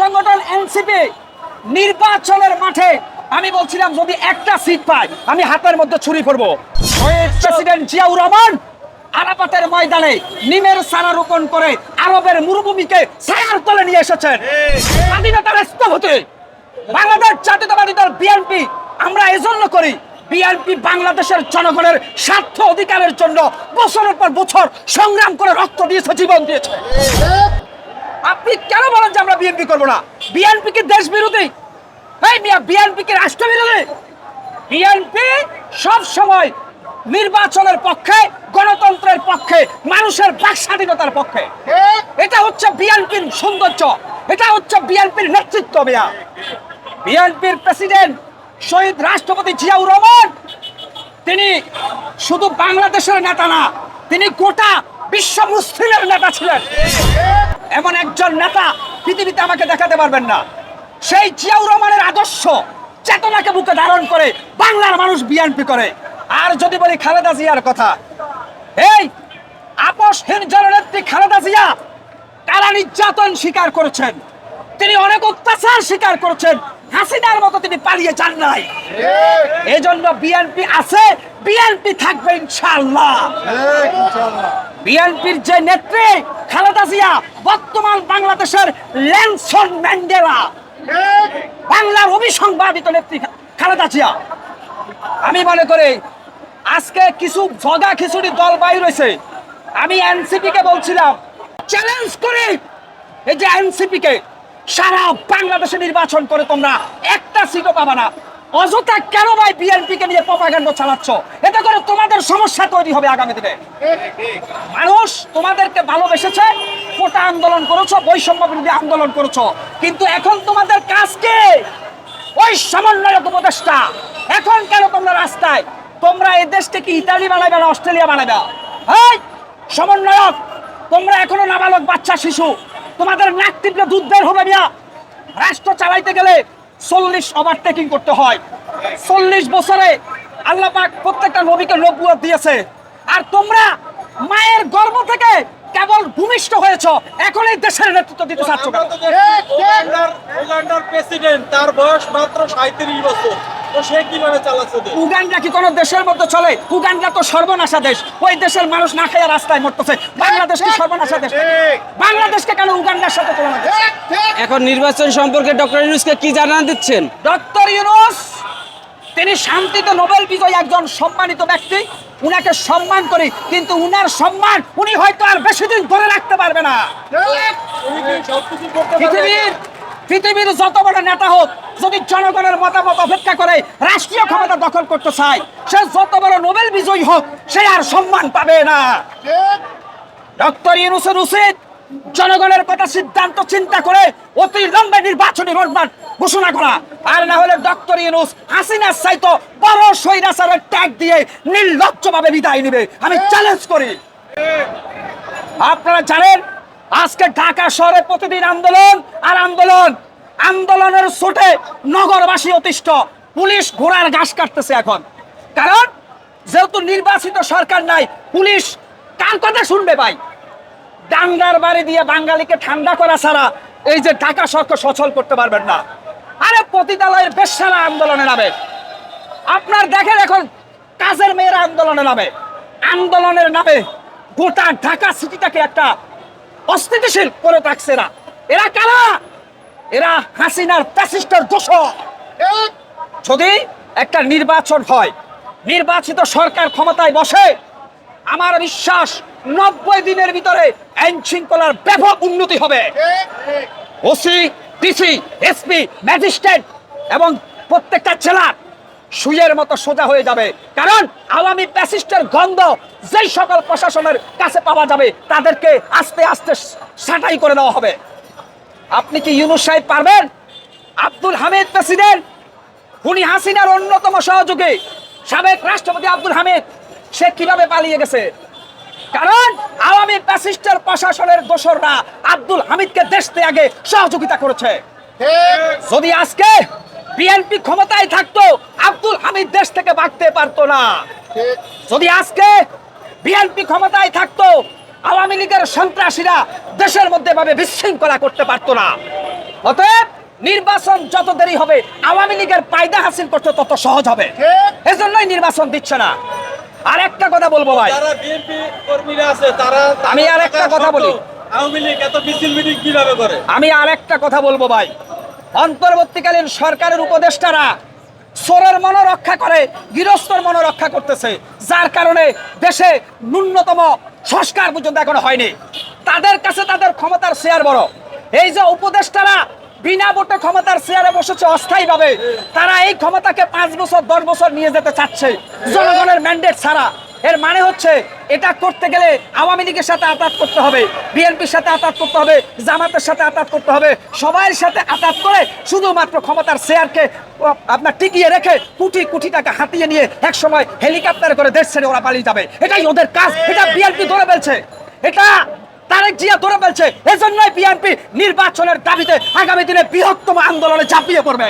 সংগঠন এনসিপি নির্বাচনের মাঠে, আমি বলছিলাম যদি একটা সিট পাই, আমি হাতের মধ্যে ছুরি করব। প্রেসিডেন্ট জিয়াউর রহমান আরাপাতের ময়দানে নিমের সারা রোপণ করে আরবের মরুভূমিকে ছায়ার তলে নিয়ে এসেছেন। স্বাধীনতার স্থপতি, বাংলাদেশ জাতীয়তাবাদী দল বিএনপি, আমরা এজন্য করি বিএনপি বাংলাদেশের জনগণের স্বার্থ অধিকারের জন্য বছরের পর বছর সংগ্রাম করে রক্ত দিয়েছে, জীবন দিয়েছে। আপনি কেন বলেন যে আমরা বিএনপি করব না? বিএনপি কি দেশ বিরোধী? এই মিয়া, বিএনপি কি রাষ্ট্র বিরোধী? বিএনপি সব সময় নির্বাচনের পক্ষে, গণতন্ত্রের পক্ষে, মানুষের বাক স্বাধীনতার পক্ষে। এটা হচ্ছে বিএনপির সৌন্দর্য। এটা হচ্ছে বিএনপির নেতৃত্ব, মিয়া। বিএনপির প্রেসিডেন্ট শহীদ রাষ্ট্রপতি জিয়াউর রহমান, তিনি শুধু বাংলাদেশের নেতা না, তিনি গোটা বিশ্ব মুসলিমের নেতা ছিলেন। এমন একজন নেতা পৃথিবীতে আমাকে দেখাতে পারবেন না। সেই জিয়াউর রহমানের আদর্শ চেতনাকে বুকে ধারণ করে বাংলার মানুষ বিএনপি করে। আর যদি বলি খালেদা জিয়ার কথা এই আপসহীন জননেত্রী খালেদা জিয়া কারা নির্যাতন স্বীকার করেছেন। তিনি অনেক অত্যাচার স্বীকার করেছেন। হাসিনার মতো তিনি পালিয়ে যান নাই। এই জন্য বিএনপি আছে বিএনপি থাকবে ইনশাআল্লাহ। বিএনপির যে নেত্রী খালেদা জিয়া, বর্তমান বাংলাদেশের ল্যানসন ম্যান্ডেলা। বাংলার অবিসংবাদিত নেত্রী খালেদা জিয়া। আমি মনে করি, আজকে কিছু জগা খিচুড়ি দল বাই রয়েছে আমি এনসিপি কে বলছিলাম চ্যালেঞ্জ করে এই যে এনসিপি কে সারা বাংলাদেশে নির্বাচন করে তোমরা একটা সিটও পাবা না। অযথা কেন ভাই বিএনপি কে নিয়ে প্রপাগান্ড চালাচ্ছ? এতে করে তোমাদের সমস্যা তৈরি হবে আগামী দিনে। মানুষ তোমাদেরকে ভালোবেসেছে, কোটা আন্দোলন করেছ, বৈষম্য বিরোধী আন্দোলন করেছ। কিন্তু এখন তোমাদের কাজ কি? ওই সমন্বয়ক উপদেষ্টা। এখন কেন তোমরা রাস্তায়? তোমরা এই দেশকে কি ইতালি বানাবে না অস্ট্রেলিয়া বানাবে এই সমন্বয়ক, তোমরা এখনও নাবালক বাচ্চা শিশু। তোমাদের নাক টিপলে দুধ বের হবে মিয়া। রাষ্ট্র চালাইতে গেলে চল্লিশ ওভারটেকিং করতে হয়। চল্লিশ বছরে আল্লাহ পাক প্রত্যেকটা নবীকে নবুয়ত দিয়েছে। আর তোমরা মায়ের গর্ব থেকে কেবল ভূমিষ্ঠ হয়েছ। এখন এই দেশের নেতৃত্ব দিতে চাচ্ছ উগান্ডার প্রেসিডেন্ট তার বয়স মাত্র সাঁত্রিশ বছর। উগান্ডা কি কোনো দেশের মধ্যে চলে? উগান্ডা তো সর্বনাশা দেশ। ওই দেশের মানুষ না খাইয়া রাস্তায় মরতেছে। বাংলাদেশ কি সর্বনাশা দেশ? বাংলাদেশকে কেন উগান্ডার সাথে তুলনা এখন নির্বাচন সম্পর্কে ডক্টর ইউনুসকে কি জানান দিচ্ছেন? ডক্টর ইউনুস তিনি শান্তিতে নোবেল বিজয়ী একজন সম্মানিত ব্যক্তি। উনাকে সম্মান করি কিন্তু উনার সম্মান উনি হয়তো আর বেশি দিন ধরে রাখতে পারবে না। উনি কি সবকিছু করতে পারবে? পৃথিবীর পৃথিবীর যত বড় নেতা হোক, যদি জনগণের মতামত অপেক্ষা করে, রাষ্ট্রীয় ক্ষমতা দখল করতে চায়, সে যত বড় নোবেল বিজয়ী হোক, সে আর সম্মান পাবে না। ডক্টর ইউনুসের উচিত জনগণের কথা সিদ্ধান্ত চিন্তা করে অতি লম্বা নির্বাচনী রোডম্যাপ ঘোষণা করা। আর না হলে ডক্টর ইউনুস হাসিনার চাইতো বড় সৈরাচারের ট্যাগ দিয়ে নির্লজ্জভাবে বিদায় নেবে। আমি চ্যালেঞ্জ করি। আপনারা জানেন আজকে ঢাকা শহরে প্রতিদিন আন্দোলন আর আন্দোলন। আন্দোলনের ছোটে নগরবাসী অতিষ্ঠ। পুলিশ ঘোড়ার ঘাস কাটতেছে এখন। কারণ যেহেতু নির্বাচিত সরকার নাই, পুলিশ কার কথা শুনবে ভাই? ডাঙ্গার বাড়ি দিয়ে বাঙালিকে ঠান্ডা করা ছাড়া এই যে ঢাকা সরকার সচল করতে পারবেন না। আরে পতিতালয়ের বেশারা আন্দোলনে নামে। আপনার দেখেন এখন কাজের মেয়েরা আন্দোলনে নামে। আন্দোলনের নামে গোটা ঢাকা সিটিটাকে একটা অস্থিতিশীল করে রাখছে এরা। এরা কারা? এরা হাসিনার প্যাসিস্টার দোষর। যদি একটা নির্বাচন হয়, নির্বাচিত সরকার ক্ষমতায় বসে, আমার বিশ্বাস নব্বই দিনের ভিতরে আইন শৃঙ্খলার ব্যাপক উন্নতি হবে। ওসি, ডিসি, এসপি, ম্যাজিস্ট্রেট এবং প্রত্যেকটা জেলার সুইয়ের মতো সোজা হয়ে যাবে। কারণ আওয়ামী প্যাসিস্টের গন্ধ যেই সকল প্রশাসনের কাছে পাওয়া যাবে তাদেরকে আস্তে আস্তে সাটাই করে দেওয়া হবে। আপনি কি ইউনুস সাহেব পারবেন? আব্দুল হামিদ প্রেসিডেন্ট উনি হাসিনার অন্যতম সহযোগী সাবেক রাষ্ট্রপতি আব্দুল হামিদ সে কীভাবে পালিয়ে গেছে? কারণ আওয়ামী প্যাসিস্টের প্রশাসনের দোসররা আব্দুল হামিদকে দেশ ত্যাগে সহযোগিতা করেছে। যদি আজকে বিএনপি ক্ষমতায় থাকতো আব্দুল হামিদ দেশ থেকে ভাগতে পারতো না। যদি আজকে বিএনপি ক্ষমতায় থাকতো আওয়ামী লীগের সন্ত্রাসীরা দেশের মধ্যে ভাবে বিশৃঙ্খলা করতে পারতো না। অতএব নির্বাচন যত দেরি হবে আওয়ামী লীগের পায়দা হাসিল করতে তত সহজ হবে। এজন্যই নির্বাচন দিচ্ছে না। আর একটা কথা বলব ভাই। যারা বিএনপি কর্মীরা আছে তারা আমি আর একটা কথা বলি। আওয়ামী লীগ এত মিছিল মিটিং কীভাবে করে? আমি আর একটা কথা বলব ভাই। অন্তর্বর্তীকালীন সরকারের উপদেষ্টারা সোরের মন রক্ষা করে, গৃহস্থর মন রক্ষা করতেছে, যার কারণে দেশে ন্যূনতম সংস্কার পর্যন্ত এখনও হয়নি। তাদের কাছে তাদের ক্ষমতার শেয়ার বড়। এই যে উপদেষ্টারা বিনা ভোটে ক্ষমতার চেয়ারে বসেছে অস্থায়ীভাবে, তারা এই ক্ষমতাকে পাঁচ বছর, দশ বছর নিয়ে যেতে চাচ্ছে। জনগণের ম্যান্ডেট ছাড়া। এর মানে হচ্ছে এটা করতে গেলে আওয়ামী লীগের সাথে আতাত করতে হবে, বিএনপির সাথে আতাত করতে হবে, জামাতের সাথে আতাত করতে হবে সবার সাথে আতাত করে শুধুমাত্র ক্ষমতার শেয়ারকে আপনার টিকিয়ে রেখে কোটি কোটি টাকা হাতিয়ে নিয়ে এক সময় হেলিকপ্টার করে দেশ ছেড়ে ওরা পালিয়ে যাবে। এটাই ওদের কাজ, এটা বিএনপি ধরে ফেলছে। এটা তারেক জিয়া ধরে ফেলছে। এজন্যই বিএনপি নির্বাচনের দাবিতে আগামী দিনে বৃহত্তম আন্দোলনে ঝাঁপিয়ে পড়বে।